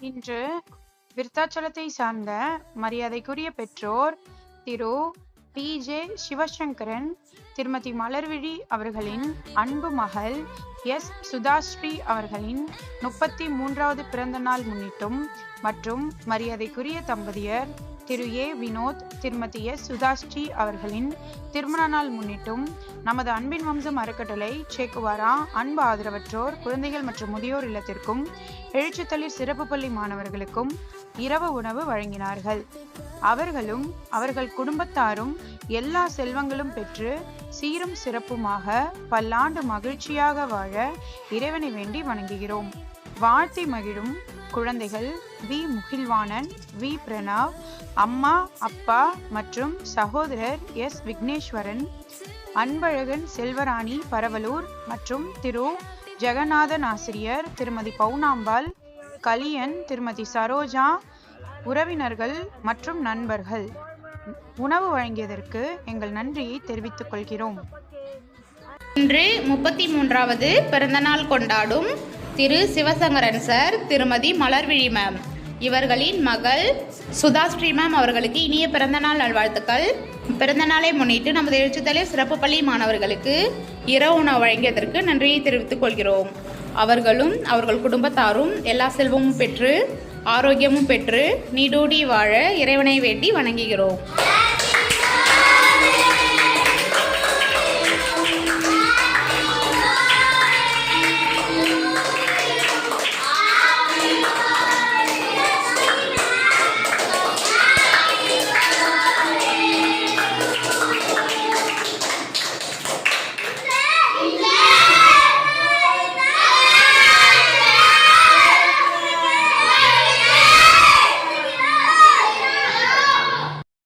இன்று விருத்தாச்சலத்தை சார்ந்த மரியாதைக்குரிய பெற்றோர் திரு பி ஜே சிவசங்கரன் திருமதி மலர்விழி அவர்களின் அன்பு மகள் எஸ் சுதாஸ்ரீ அவர்களின் முப்பத்தி மூன்றாவது பிறந்த நாள் முன்னிட்டும் மற்றும் மரியாதைக்குரிய தம்பதியர் திரு. ஏ. வினோத் திருமதி எஸ். சுதாஸ்ரீ அவர்களின் திருமண நாள் முன்னிட்டும் நமது அன்பின் வம்சம் அறக்கட்டளை சேக்குவாரா அன்பு ஆதரவற்றோர் குழந்தைகள் மற்றும் முதியோர் இல்லத்திற்கும் எழுச்சித்தளிர் சிறப்பு பள்ளி மாணவர்களுக்கும் இரவு உணவு வழங்கினார்கள். அவர்களும் அவர்கள் குடும்பத்தாரும் எல்லா செல்வங்களும் பெற்று சீரும் சிறப்புமாக பல்லாண்டு மகிழ்ச்சியாக வாழ இறைவனை வேண்டி வணங்குகிறோம். வாழ்த்தி மகிழும் குழந்தைகள் வி. முகில்வாணன் வி. பிரணவ் அம்மா அப்பா மற்றும் சகோதரர் எஸ். விக்னேஸ்வரன் அன்பழகன் செல்வராணி பரவலூர் மற்றும் திரு. ஜெகநாதன் ஆசிரியர் திருமதி பவுனாம்பாள் கலியன் திருமதி சரோஜா உறவினர்கள் மற்றும் நண்பர்கள். உணவு வழங்கியதற்கு எங்கள் நன்றியை தெரிவித்துக் கொள்கிறோம். இன்று முப்பத்தி மூன்றாவது பிறந்தநாள் கொண்டாடும் திரு சிவசங்கரன் சார் திருமதி மலர்விழி மேம் இவர்களின் மகள் சுதாஸ்ரீ மேம் அவர்களுக்கு இனிய பிறந்தநாள் நல்வாழ்த்துக்கள். பிறந்தநாளை முன்னிட்டு நமது எழுச்சித்தலை சிறப்பு பள்ளி மாணவர்களுக்கு இரவு உணவு வழங்கியதற்கு நன்றியை தெரிவித்துக் கொள்கிறோம். அவர்களும் அவர்கள் குடும்பத்தாரும் எல்லா செல்வமும் பெற்று ஆரோக்கியமும் பெற்று நீடூடி வாழ இறைவனை வேண்டி வணங்குகிறோம்.